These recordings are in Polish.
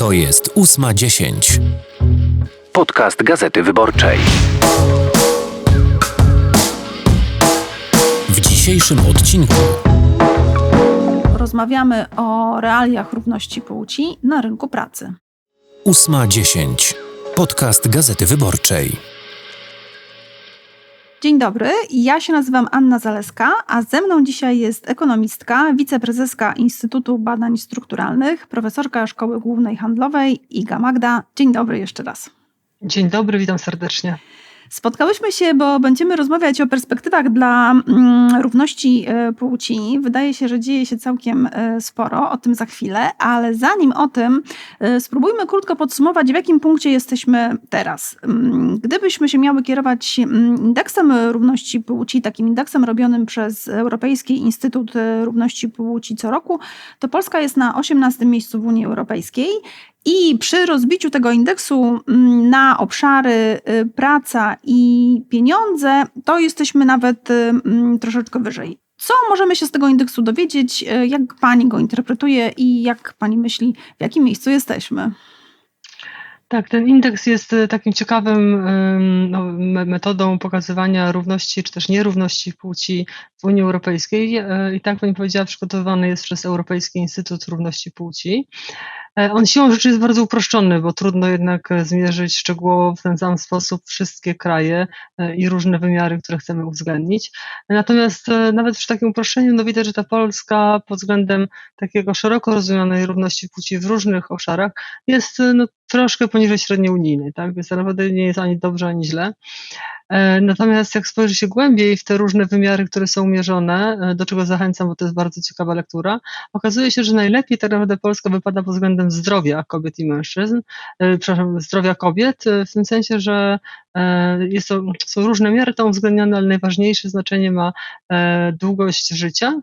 To jest ósma dziesięć. Podcast Gazety Wyborczej. W dzisiejszym odcinku Rozmawiamy o realiach równości płci na rynku pracy. ósma dziesięć. Podcast Gazety Wyborczej. Dzień dobry, ja się nazywam Anna Zaleska, a ze mną dzisiaj jest ekonomistka, wiceprezeska Instytutu Badań Strukturalnych, profesorka Szkoły Głównej Handlowej Iga Magda. Dzień dobry jeszcze raz. Dzień dobry, witam serdecznie. Spotkałyśmy się, bo będziemy rozmawiać o perspektywach dla mm, równości e, płci. Wydaje się, że dzieje się całkiem e, sporo, o tym za chwilę, ale zanim o tym, e, spróbujmy krótko podsumować, w jakim punkcie jesteśmy teraz. Mm, Gdybyśmy się miały kierować mm, indeksem równości płci, takim indeksem robionym przez Europejski Instytut Równości Płci co roku, to Polska jest na 18 miejscu w Unii Europejskiej. I przy rozbiciu tego indeksu mm, na obszary y, praca i pieniądze, to jesteśmy nawet y, mm, troszeczkę wyżej. Co możemy się z tego indeksu dowiedzieć? Y, Jak pani go interpretuje i jak pani myśli, w jakim miejscu jesteśmy? Tak, ten indeks jest takim ciekawym no, me- metodą pokazywania równości czy też nierówności płci w Unii Europejskiej. E, I tak pani powiedziała, przygotowywany jest przez Europejski Instytut Równości Płci. E, On siłą rzeczy jest bardzo uproszczony, bo trudno jednak e, zmierzyć szczegółowo w ten sam sposób wszystkie kraje i różne wymiary, które chcemy uwzględnić. Natomiast nawet przy takim uproszczeniu, no widać, że ta Polska pod względem takiego szeroko rozumianej równości płci w różnych obszarach jest no, troszkę poniżej średniej unijnej, tak? Więc naprawdę nie jest ani dobrze, ani źle. E, Natomiast jak spojrzy się głębiej w te różne wymiary, które są mierzone, e, do czego zachęcam, bo to jest bardzo ciekawa lektura, okazuje się, że najlepiej tak naprawdę Polska wypada pod względem zdrowia kobiet i mężczyzn, e, przepraszam, zdrowia kobiet, w tym sensie, że jest to, są różne miary tam uwzględnione, ale najważniejsze znaczenie ma długość życia.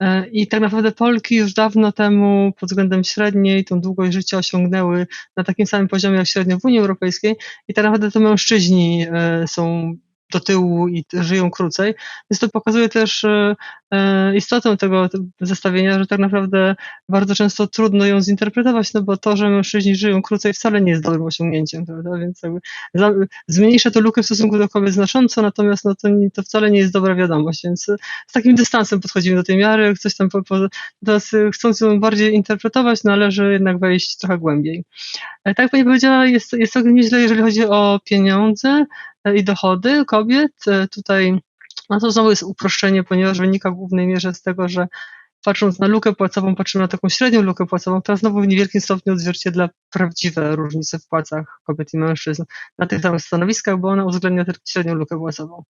E, I tak naprawdę Polki już dawno temu pod względem średniej tą długość życia osiągnęły na takim samym poziomie jak średnio w Unii Europejskiej i tak naprawdę to mężczyźni e, są do tyłu i żyją krócej. Więc to pokazuje też e, e, istotę tego zestawienia, że tak naprawdę bardzo często trudno ją zinterpretować, no bo to, że mężczyźni żyją krócej wcale nie jest dobrym osiągnięciem, prawda? Więc jakby za, zmniejsza to lukę w stosunku do kobiet znacząco, natomiast no to, to wcale nie jest dobra wiadomość, więc e, z takim dystansem podchodzimy do tej miary, coś tam po, po, teraz chcąc ją bardziej interpretować, należy jednak wejść trochę głębiej. Tak jak Pani powiedziała, jest, jest nieźle, jeżeli chodzi o pieniądze i dochody kobiet. E, Tutaj no to znowu jest uproszczenie, ponieważ wynika w głównej mierze z tego, że patrząc na lukę płacową, patrzymy na taką średnią lukę płacową, która znowu w niewielkim stopniu odzwierciedla prawdziwe różnice w płacach kobiet i mężczyzn na tych samych stanowiskach, bo ona uwzględnia tylko średnią lukę płacową.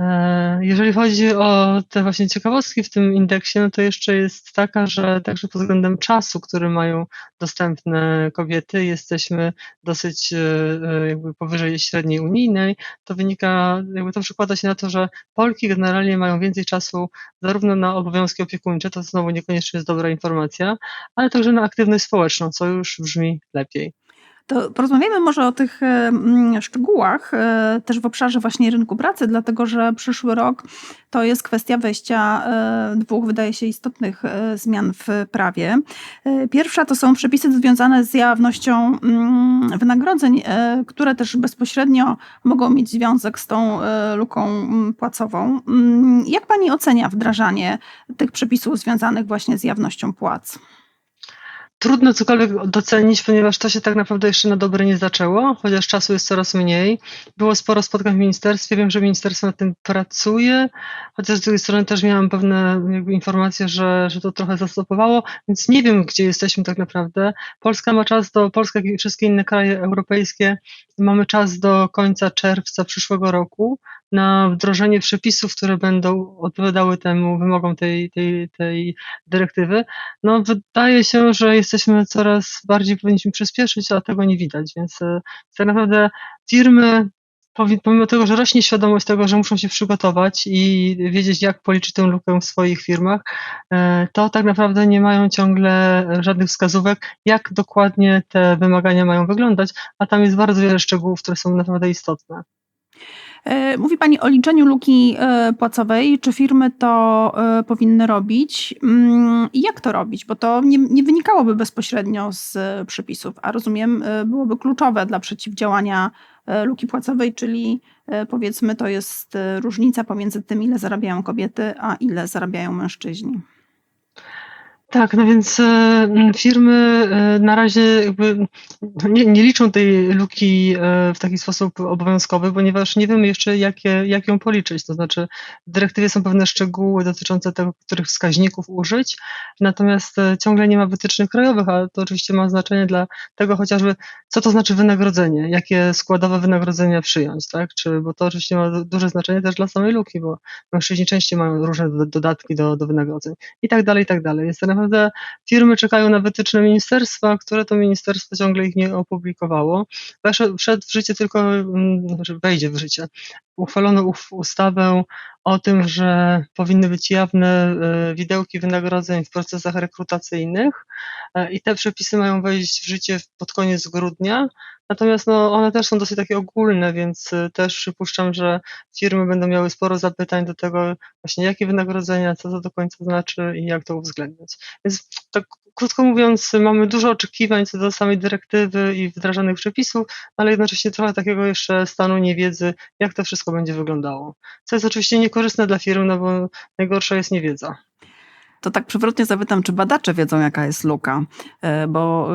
E, Jeżeli chodzi o te właśnie ciekawostki w tym indeksie, no to jeszcze jest taka, że także pod względem czasu, który mają dostępne kobiety, jesteśmy dosyć e, e, jakby powyżej średniej unijnej. To wynika, jakby to przekłada się na to, że Polki generalnie mają więcej czasu zarówno na obowiązki opiekuńcze, to znowu niekoniecznie jest dobra informacja, ale także na aktywność społeczną, co już brzmi lepiej. To porozmawiamy może o tych szczegółach, e, też w obszarze właśnie rynku pracy, dlatego że przyszły rok to jest kwestia wejścia e, dwóch, wydaje się, istotnych e, zmian w prawie. Pierwsza to są przepisy związane z jawnością mm, wynagrodzeń, które też bezpośrednio mogą mieć związek z tą luką mm, płacową. Mm, Jak pani ocenia wdrażanie tych przepisów związanych właśnie z jawnością płac? Trudno cokolwiek docenić, ponieważ to się tak naprawdę jeszcze na dobre nie zaczęło, chociaż czasu jest coraz mniej. Było sporo spotkań w ministerstwie, wiem, że ministerstwo nad tym pracuje, chociaż z drugiej strony też miałam pewne informacje, że, że to trochę zastopowało, więc nie wiem, gdzie jesteśmy tak naprawdę. Polska ma czas do, Polska i wszystkie inne kraje europejskie, mamy czas do końca czerwca przyszłego roku na wdrożenie przepisów, które będą odpowiadały temu wymogom tej, tej, tej dyrektywy. No, wydaje się, że jesteśmy coraz bardziej powinniśmy przyspieszyć, a tego nie widać, więc e, tak naprawdę firmy, pomimo tego, że rośnie świadomość tego, że muszą się przygotować i wiedzieć, jak policzyć tę lukę w swoich firmach, e, to tak naprawdę nie mają ciągle żadnych wskazówek, jak dokładnie te wymagania mają wyglądać, a tam jest bardzo wiele szczegółów, które są naprawdę istotne. E, Mówi Pani o liczeniu luki e, płacowej. Czy firmy to e, powinny robić? Mm, I jak to robić? Bo to nie, nie wynikałoby bezpośrednio z przepisów, a rozumiem, byłoby kluczowe dla przeciwdziałania luki płacowej, czyli powiedzmy to jest różnica pomiędzy tym, ile zarabiają kobiety, a ile zarabiają mężczyźni. Tak, no więc e, firmy e, na razie jakby nie, nie liczą tej luki e, w taki sposób obowiązkowy, ponieważ nie wiemy jeszcze, jakie, jak ją policzyć. To znaczy, w dyrektywie są pewne szczegóły dotyczące tego, których wskaźników użyć, natomiast ciągle nie ma wytycznych krajowych, a to oczywiście ma znaczenie dla tego chociażby, co to znaczy wynagrodzenie, jakie składowe wynagrodzenia przyjąć, tak? Czy, bo to oczywiście ma du- duże znaczenie też dla samej luki, bo mężczyźni częściej mają różne do- dodatki do, do wynagrodzeń i tak dalej, i tak dalej. Tak naprawdę firmy czekają na wytyczne ministerstwa, które to ministerstwo ciągle ich nie opublikowało. Wszedł w życie tylko, mm, znaczy wejdzie w życie. Uchwalono ustawę o tym, że powinny być jawne e, widełki wynagrodzeń w procesach rekrutacyjnych e, i te przepisy mają wejść w życie pod koniec grudnia. Natomiast no, one też są dosyć takie ogólne, więc e, też przypuszczam, że firmy będą miały sporo zapytań do tego właśnie jakie wynagrodzenia, co to do końca znaczy i jak to uwzględniać. Więc tak krótko mówiąc, mamy dużo oczekiwań co do samej dyrektywy i wdrażanych przepisów, ale jednocześnie trochę takiego jeszcze stanu niewiedzy, jak to wszystko będzie wyglądało. Co jest oczywiście niekorzystne dla firm, no bo najgorsza jest niewiedza. To tak przewrotnie zapytam, czy badacze wiedzą, jaka jest luka, E, bo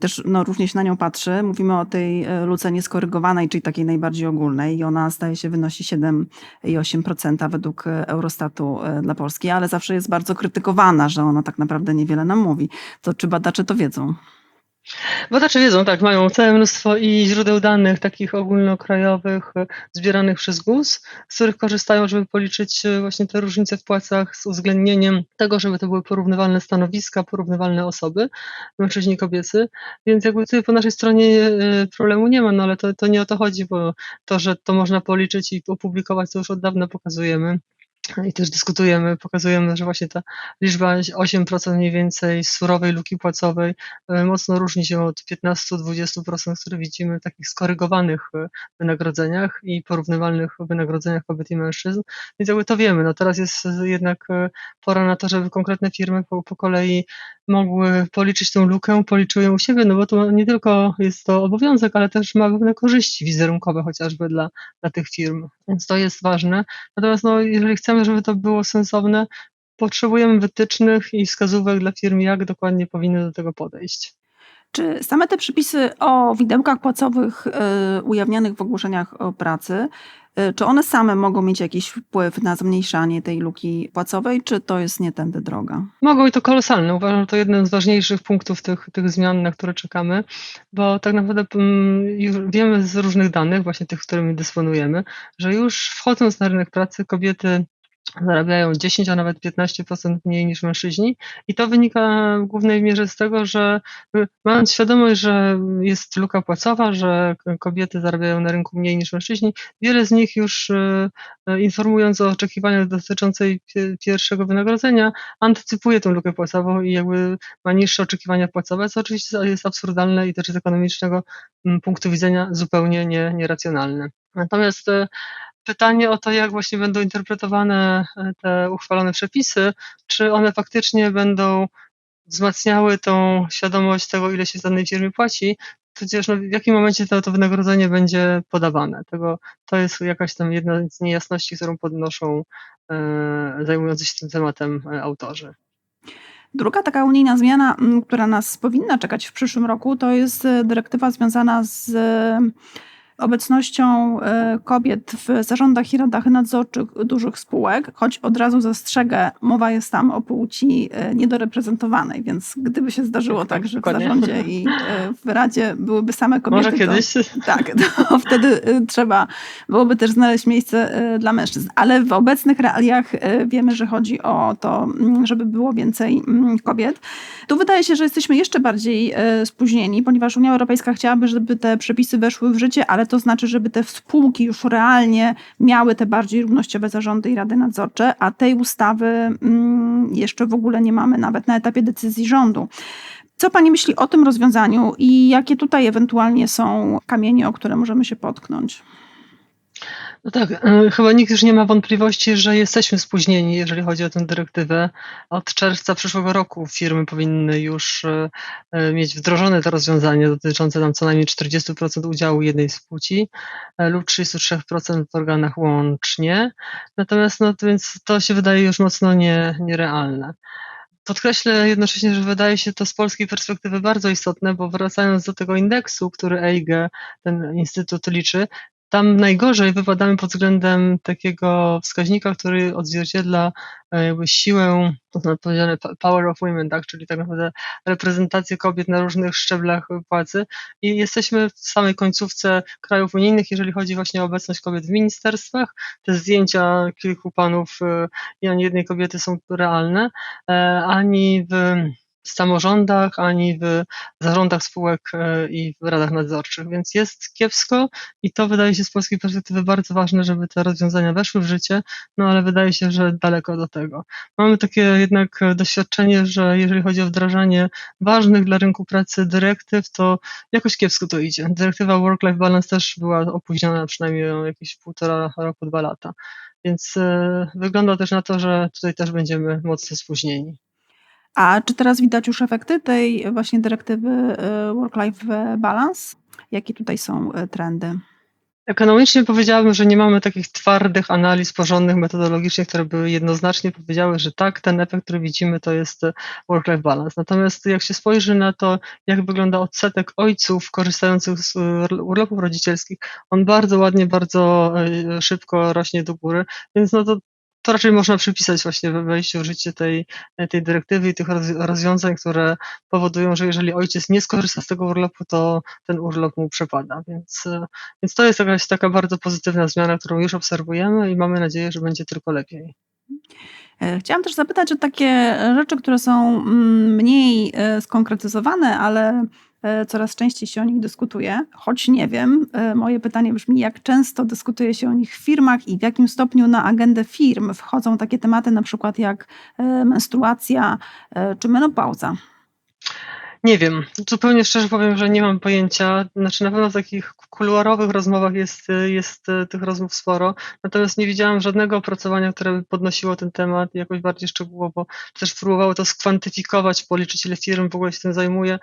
też no, różnie się na nią patrzy. Mówimy o tej e, luce nieskorygowanej, czyli takiej najbardziej ogólnej i ona zdaje się wynosi 7,8% według e, Eurostatu dla Polski, ale zawsze jest bardzo krytykowana, że ona tak naprawdę niewiele nam mówi. To czy badacze to wiedzą? Badacze wiedzą, tak, mają całe mnóstwo i źródeł danych takich ogólnokrajowych e, zbieranych przez GUS, z których korzystają, żeby policzyć e, właśnie te różnice w płacach z uwzględnieniem tego, żeby to były porównywalne stanowiska, porównywalne osoby, mężczyźni i kobiecy, więc jakby tutaj po naszej stronie e, problemu nie ma, no ale to, to nie o to chodzi, bo to, że to można policzyć i opublikować, to już od dawna pokazujemy. I też dyskutujemy, pokazujemy, że właśnie ta liczba 8% mniej więcej surowej luki płacowej e, mocno różni się od 15-20%, które widzimy w takich skorygowanych e, wynagrodzeniach i porównywalnych wynagrodzeniach kobiet i mężczyzn. Więc jakby to wiemy. No teraz jest jednak e, pora na to, żeby konkretne firmy po, po kolei mogły policzyć tą lukę, policzyły ją u siebie, no bo to nie tylko jest to obowiązek, ale też ma pewne korzyści wizerunkowe chociażby dla, dla tych firm. Więc to jest ważne. Natomiast no, jeżeli chcemy, żeby to było sensowne, potrzebujemy wytycznych i wskazówek dla firm, jak dokładnie powinny do tego podejść. Czy same te przepisy o widełkach płacowych y, ujawnianych w ogłoszeniach o pracy, czy one same mogą mieć jakiś wpływ na zmniejszanie tej luki płacowej, czy to jest nie tędy droga? Mogą i to kolosalne. Uważam, że to jeden z ważniejszych punktów tych, tych zmian, na które czekamy, bo tak naprawdę mm, wiemy z różnych danych, właśnie tych, którymi dysponujemy, że już wchodząc na rynek pracy kobiety zarabiają 10, a nawet 15% mniej niż mężczyźni. I to wynika w głównej mierze z tego, że y, mając świadomość, że jest luka płacowa, że kobiety zarabiają na rynku mniej niż mężczyźni, wiele z nich już y, y, informując o oczekiwaniach dotyczącej pie- pierwszego wynagrodzenia, antycypuje tę lukę płacową i jakby ma niższe oczekiwania płacowe, co oczywiście jest absurdalne i też z ekonomicznego mm, punktu widzenia zupełnie nie, nieracjonalne. Natomiast pytanie o to, jak właśnie będą interpretowane e, te uchwalone przepisy, czy one faktycznie będą wzmacniały tą świadomość tego, ile się z danej firmie płaci, przecież no, w jakim momencie to, to wynagrodzenie będzie podawane. Tego, to jest jakaś tam jedna z niejasności, którą podnoszą e, zajmujący się tym tematem e, autorzy. Druga taka unijna zmiana, która nas powinna czekać w przyszłym roku, to jest e, dyrektywa związana z obecnością e, kobiet w zarządach i radach nadzorczych dużych spółek, choć od razu zastrzegę, mowa jest tam o płci e, niedoreprezentowanej, więc gdyby się zdarzyło Tak, tak, że w zarządzie i e, w radzie byłyby same kobiety, Może kiedyś. To, tak, to wtedy trzeba byłoby też znaleźć miejsce dla mężczyzn. Ale w obecnych realiach wiemy, że chodzi o to, mm, żeby było więcej mm, kobiet. Tu wydaje się, że jesteśmy jeszcze bardziej spóźnieni, ponieważ Unia Europejska chciałaby, żeby te przepisy weszły w życie, ale to znaczy, żeby te spółki już realnie miały te bardziej równościowe zarządy i rady nadzorcze, a tej ustawy mm, jeszcze w ogóle nie mamy nawet na etapie decyzji rządu. Co Pani myśli o tym rozwiązaniu i jakie tutaj ewentualnie są kamienie, o które możemy się potknąć? No tak, e, chyba nikt już nie ma wątpliwości, że jesteśmy spóźnieni, jeżeli chodzi o tę dyrektywę. Od czerwca przyszłego roku firmy powinny już e, e, mieć wdrożone to rozwiązanie dotyczące tam co najmniej 40% udziału jednej z płci lub 33% w organach łącznie. Natomiast no, to więc to się wydaje już mocno nie, nierealne. Podkreślę jednocześnie, że wydaje się to z polskiej perspektywy bardzo istotne, bo wracając do tego indeksu, który EIGE, ten instytut liczy, tam najgorzej wypadamy pod względem takiego wskaźnika, który odzwierciedla e, jakby siłę, to znaczy powiedziane power of women, tak, czyli tak naprawdę reprezentację kobiet na różnych szczeblach płacy i jesteśmy w samej końcówce krajów unijnych, jeżeli chodzi właśnie o obecność kobiet w ministerstwach. Te zdjęcia kilku panów e, i ani jednej kobiety są realne, e, ani w samorządach, ani w zarządach spółek e, i w radach nadzorczych, więc jest kiepsko i to wydaje się z polskiej perspektywy bardzo ważne, żeby te rozwiązania weszły w życie, no ale wydaje się, że daleko do tego. Mamy takie jednak doświadczenie, że jeżeli chodzi o wdrażanie ważnych dla rynku pracy dyrektyw, to jakoś kiepsko to idzie. Dyrektywa Work-Life Balance też była opóźniona przynajmniej o jakieś półtora roku, dwa lata. Więc e, wygląda też na to, że tutaj też będziemy mocno spóźnieni. A czy teraz widać już efekty tej właśnie dyrektywy e, Work-Life Balance? Jakie tutaj są e, trendy? Ekonomicznie powiedziałabym, że nie mamy takich twardych analiz porządnych metodologicznie, które by jednoznacznie powiedziały, że tak, ten efekt, który widzimy, to jest e, work-life balance. Natomiast jak się spojrzy na to, jak wygląda odsetek ojców korzystających z urlopów rodzicielskich, on bardzo ładnie, bardzo szybko rośnie do góry, więc no to to raczej można przypisać właśnie we wejściu w życie tej, tej dyrektywy i tych roz- rozwiązań, które powodują, że jeżeli ojciec nie skorzysta z tego urlopu, to ten urlop mu przepada. Więc, więc to jest jakaś taka bardzo pozytywna zmiana, którą już obserwujemy i mamy nadzieję, że będzie tylko lepiej. Chciałam też zapytać o takie rzeczy, które są mm, mniej e, skonkretyzowane, ale coraz częściej się o nich dyskutuje, choć nie wiem. e, Moje pytanie brzmi, jak często dyskutuje się o nich w firmach i w jakim stopniu na agendę firm wchodzą takie tematy, na przykład jak e, menstruacja e, czy menopauza. Nie wiem, zupełnie szczerze powiem, że nie mam pojęcia. Znaczy na pewno w takich kuluarowych rozmowach jest, e, jest e, tych rozmów sporo, natomiast nie widziałam żadnego opracowania, które by podnosiło ten temat jakoś bardziej szczegółowo, też próbowało to skwantyfikować, policzyć ile firm w ogóle się tym zajmuje.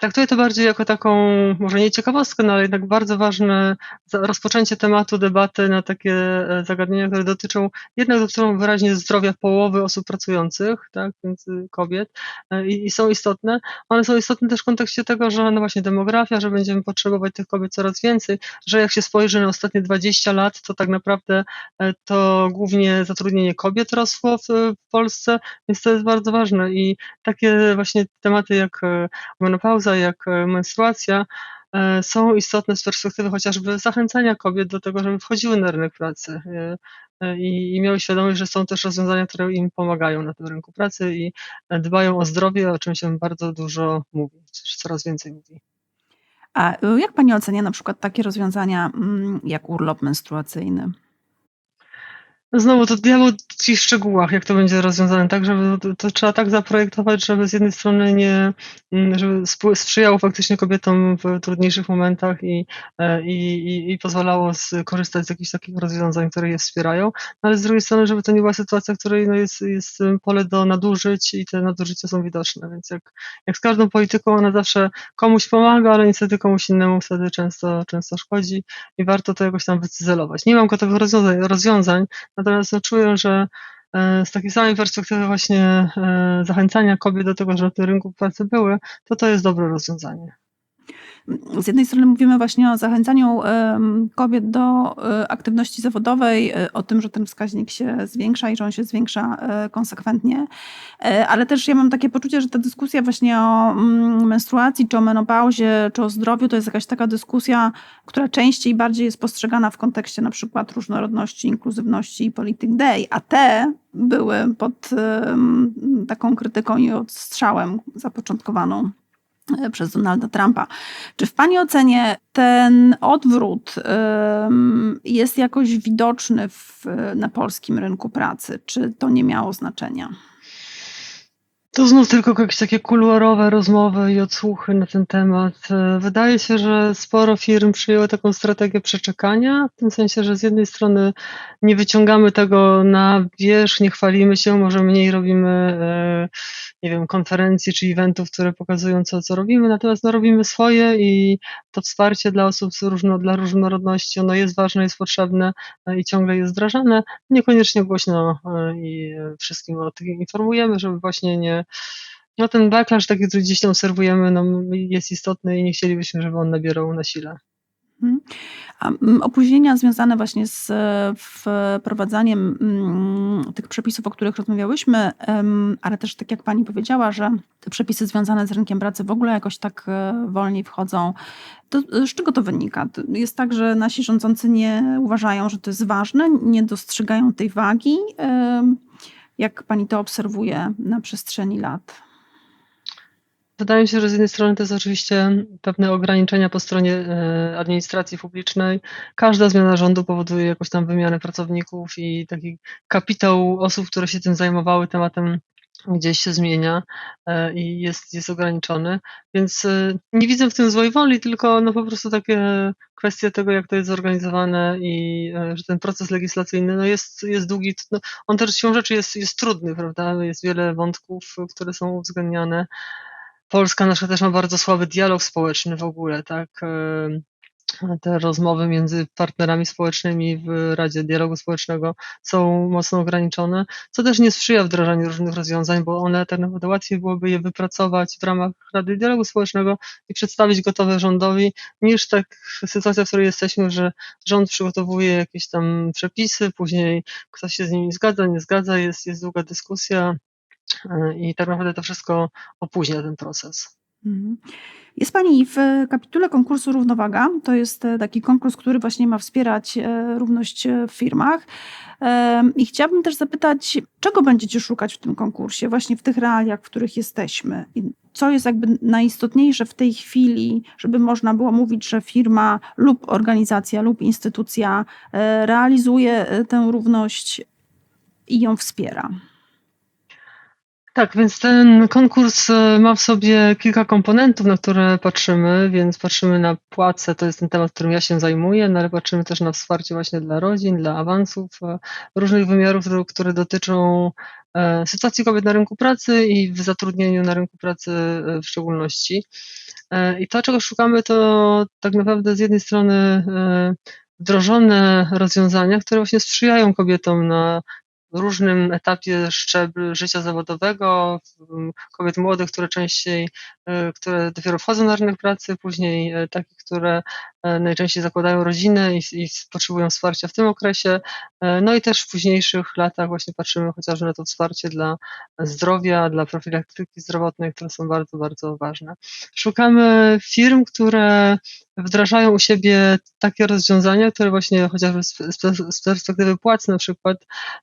Traktuję to bardziej jako taką, może nie ciekawostkę, no ale jednak bardzo ważne rozpoczęcie tematu debaty na takie e, zagadnienia, które dotyczą, jednak dotyczą wyraźnie zdrowia połowy osób pracujących, tak, więc y, kobiet e, i, i są istotne. One są istotne też w kontekście tego, że no właśnie demografia, że będziemy potrzebować tych kobiet coraz więcej, że jak się spojrzy na ostatnie 20 lat, to tak naprawdę e, to głównie zatrudnienie kobiet rosło w, w Polsce, więc to jest bardzo ważne i takie właśnie tematy jak e, jak e, menstruacja e, są istotne z perspektywy chociażby zachęcania kobiet do tego, żeby wchodziły na rynek pracy e, i, i miały świadomość, że są też rozwiązania, które im pomagają na tym rynku pracy i dbają o zdrowie, o czym się bardzo dużo mówi, czy coraz więcej mówi. A e, jak pani ocenia na przykład takie rozwiązania mm, jak urlop menstruacyjny? Znowu to diabeł w szczegółach, jak to będzie rozwiązane, tak, żeby to, to trzeba tak zaprojektować, żeby z jednej strony nie, mm, żeby sprzyjało faktycznie kobietom w trudniejszych momentach i, e, i, i, pozwalało skorzystać z jakichś takich rozwiązań, które je wspierają, no ale z drugiej strony, żeby to nie była sytuacja, w której no jest, jest pole do nadużyć i te nadużycia są widoczne, więc jak, jak z każdą polityką, ona zawsze komuś pomaga, ale niestety komuś innemu wtedy często, często szkodzi i warto to jakoś tam wycyzelować. Nie mam gotowych rozwiązań, rozwiązań Natomiast no, czuję, że e, z takiej samej perspektywy właśnie e, zachęcania kobiet do tego, żeby na tym rynku pracy były, to to jest dobre rozwiązanie. Z jednej strony mówimy właśnie o zachęcaniu kobiet do e, aktywności zawodowej, e, o tym, że ten wskaźnik się zwiększa i że on się zwiększa e, konsekwentnie, ale też ja mam takie poczucie, że ta dyskusja właśnie o mm, menstruacji, czy o menopauzie, czy o zdrowiu, to jest jakaś taka dyskusja, która częściej bardziej jest postrzegana w kontekście na przykład różnorodności, inkluzywności i Polityk Day, a te były pod taką krytyką i odstrzałem zapoczątkowaną przez Donalda Trumpa. Czy w Pani ocenie ten odwrót jest jakoś widoczny w, na polskim rynku pracy? Czy to nie miało znaczenia? To znów tylko jakieś takie kuluarowe rozmowy i odsłuchy na ten temat. E, wydaje się, że sporo firm przyjęło taką strategię przeczekania, w tym sensie, że z jednej strony nie wyciągamy tego na wierzch, nie chwalimy się, może mniej robimy, e, nie wiem, konferencji czy eventów, które pokazują co, co robimy, natomiast no, robimy swoje i to wsparcie dla osób z różno, dla różnorodności, ono jest ważne, jest potrzebne e, i ciągle jest wdrażane. Niekoniecznie głośno i wszystkim o tym informujemy, żeby właśnie nie no ten backlash, taki, który gdzieś tam obserwujemy, no, jest istotny i nie chcielibyśmy, żeby on nabierał na sile. Mhm. A mm, opóźnienia związane właśnie z wprowadzaniem mm, tych przepisów, o których rozmawiałyśmy, ale też tak jak pani powiedziała, że te przepisy związane z rynkiem pracy w ogóle jakoś tak e, wolniej wchodzą. To z czego to wynika? Jest tak, że nasi rządzący nie uważają, że to jest ważne, nie dostrzegają tej wagi. Jak pani to obserwuje na przestrzeni lat? Wydaje mi się, że z jednej strony to jest oczywiście pewne ograniczenia po stronie e, administracji publicznej. Każda zmiana rządu powoduje jakąś tam wymianę pracowników i taki kapitał osób, które się tym zajmowały tematem gdzieś się zmienia e, i jest, jest ograniczony. Więc e, nie widzę w tym złej woli, tylko no po prostu takie kwestie tego, jak to jest zorganizowane i e, że ten proces legislacyjny no jest, jest długi. No on też siłą rzeczy jest, jest trudny, prawda? Jest wiele wątków, które są uwzględniane. Polska nasza też ma bardzo słaby dialog społeczny w ogóle, tak? Te rozmowy między partnerami społecznymi w Radzie Dialogu Społecznego są mocno ograniczone, co też nie sprzyja wdrażaniu różnych rozwiązań, bo one tak naprawdę łatwiej byłoby je wypracować w ramach Rady Dialogu Społecznego i przedstawić gotowe rządowi, niż tak sytuacja, w której jesteśmy, że rząd przygotowuje jakieś tam przepisy, później ktoś się z nimi zgadza, nie zgadza, jest, jest długa dyskusja e, i tak naprawdę to wszystko opóźnia ten proces. Mhm. Jest Pani w kapitule konkursu Równowaga. To jest e, taki konkurs, który właśnie ma wspierać e, równość e, w firmach. I chciałabym też zapytać, czego będziecie szukać w tym konkursie, właśnie w tych realiach, w których jesteśmy? I co jest jakby najistotniejsze w tej chwili, żeby można było mówić, że firma lub organizacja lub instytucja realizuje tę równość i ją wspiera? Tak, więc ten konkurs e, ma w sobie kilka komponentów, na które patrzymy, więc patrzymy na płace, to jest ten temat, którym ja się zajmuję, no ale patrzymy też na wsparcie właśnie dla rodzin, dla awansów e, różnych wymiarów, które dotyczą e, sytuacji kobiet na rynku pracy i w zatrudnieniu na rynku pracy w szczególności. I to, czego szukamy, to tak naprawdę z jednej strony wdrożone rozwiązania, które właśnie sprzyjają kobietom na różnym etapie szczebl życia zawodowego, kobiet młodych, które częściej, e, które dopiero wchodzą na rynek pracy, później e, takich, które najczęściej zakładają rodzinę i, i potrzebują wsparcia w tym okresie. No i też w późniejszych latach właśnie patrzymy chociażby na to wsparcie dla zdrowia, dla profilaktyki zdrowotnej, które są bardzo, bardzo ważne. Szukamy firm, które wdrażają u siebie takie rozwiązania, które właśnie chociażby z perspektywy płac na przykład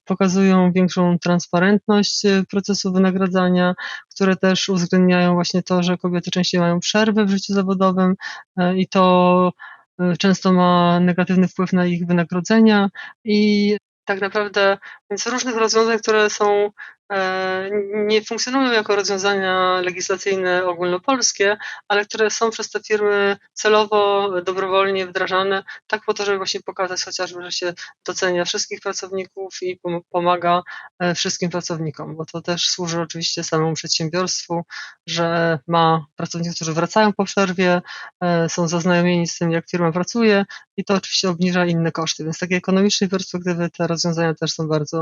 pokazują większą transparentność e, procesu wynagradzania, które też uwzględniają właśnie to, że kobiety częściej mają przerwę w życiu zawodowym e, i to e, często ma negatywny wpływ na ich wynagrodzenia. I tak naprawdę więc różnych rozwiązań, które są E, nie funkcjonują jako rozwiązania legislacyjne ogólnopolskie, ale które są przez te firmy celowo, dobrowolnie wdrażane, tak po to, żeby właśnie pokazać chociażby, że się docenia wszystkich pracowników i pomaga e, wszystkim pracownikom, bo to też służy oczywiście samemu przedsiębiorstwu, że ma pracowników, którzy wracają po przerwie, e, są zaznajomieni z tym, jak firma pracuje i to oczywiście obniża inne koszty, więc z takiej ekonomicznej perspektywy te rozwiązania też są bardzo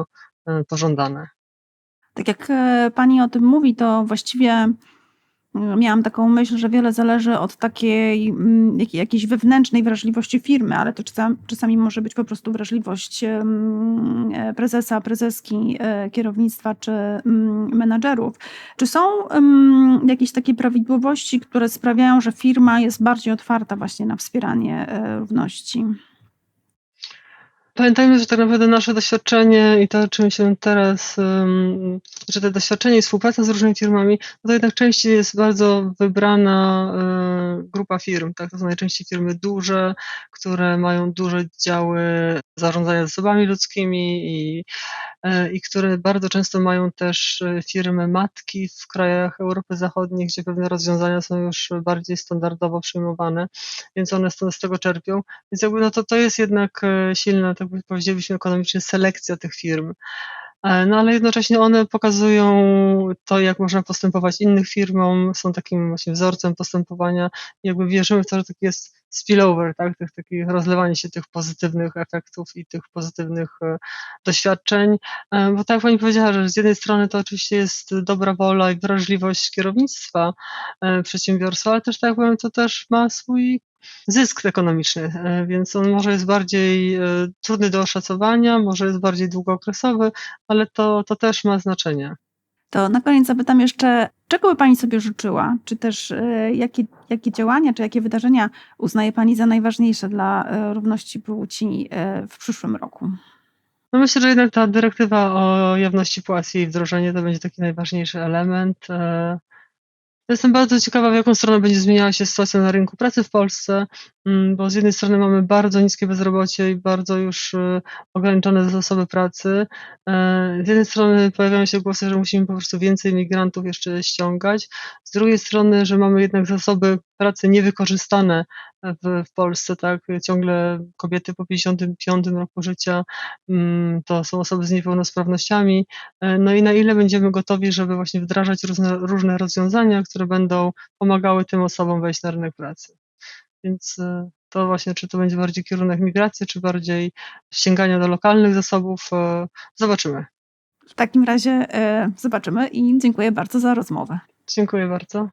pożądane. Tak jak e, pani o tym mówi, to właściwie e, miałam taką myśl, że wiele zależy od takiej jakiejś wewnętrznej wrażliwości firmy, ale to czasami może być po prostu wrażliwość e, prezesa, prezeski, kierownictwa czy menadżerów. Czy są jakieś takie prawidłowości, które sprawiają, że firma jest bardziej otwarta właśnie na wspieranie równości? Pamiętajmy, że tak naprawdę nasze doświadczenie i to, czym się teraz, że te doświadczenie i współpraca z różnymi firmami, no to jednak częściej jest bardzo wybrana y, grupa firm. Tak? To są najczęściej firmy duże, które mają duże działy zarządzania zasobami ludzkimi i, y, i które bardzo często mają też y, firmy matki w krajach Europy Zachodniej, gdzie pewne rozwiązania są już bardziej standardowo przyjmowane, więc one z, z tego czerpią. Więc jakby no to, to jest jednak e, silna, tak by powiedzielibyśmy ekonomicznie, selekcja tych firm. E, No ale jednocześnie one pokazują to, jak można postępować innych firmom, są takim właśnie wzorcem postępowania. Jakby wierzymy w to, że taki jest spillover, tak, tych, takich rozlewanie się tych pozytywnych efektów i tych pozytywnych e, doświadczeń, E, bo tak jak Pani powiedziała, że z jednej strony to oczywiście jest dobra wola i wrażliwość kierownictwa przedsiębiorstwa, ale też tak jak powiem, to też ma swój zysk ekonomiczny, e, więc on może jest bardziej e, trudny do oszacowania, może jest bardziej długookresowy, ale to, to też ma znaczenie. To na koniec zapytam jeszcze, czego by Pani sobie życzyła? Czy też e, jakie, jakie działania, czy jakie wydarzenia uznaje Pani za najważniejsze dla równości płci w przyszłym roku? No myślę, że jednak ta dyrektywa o jawności płac i wdrożenie to będzie taki najważniejszy element. Jestem bardzo ciekawa, w jaką stronę będzie zmieniała się sytuacja na rynku pracy w Polsce, mm, bo z jednej strony mamy bardzo niskie bezrobocie i bardzo już e, ograniczone zasoby pracy. E, Z jednej strony pojawiają się głosy, że musimy po prostu więcej migrantów jeszcze ściągać. Z drugiej strony, że mamy jednak zasoby pracy niewykorzystane w, w Polsce, tak? Ciągle kobiety po 55 roku życia mm, to są osoby z niepełnosprawnościami. E, No i na ile będziemy gotowi, żeby właśnie wdrażać różne, różne rozwiązania, które będą pomagały tym osobom wejść na rynek pracy. Więc e, to właśnie, czy to będzie bardziej kierunek migracji, czy bardziej sięgania do lokalnych zasobów, e, zobaczymy. W takim razie zobaczymy i dziękuję bardzo za rozmowę. Dziękuję bardzo.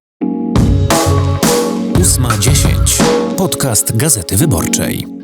8.10. Podcast Gazety Wyborczej.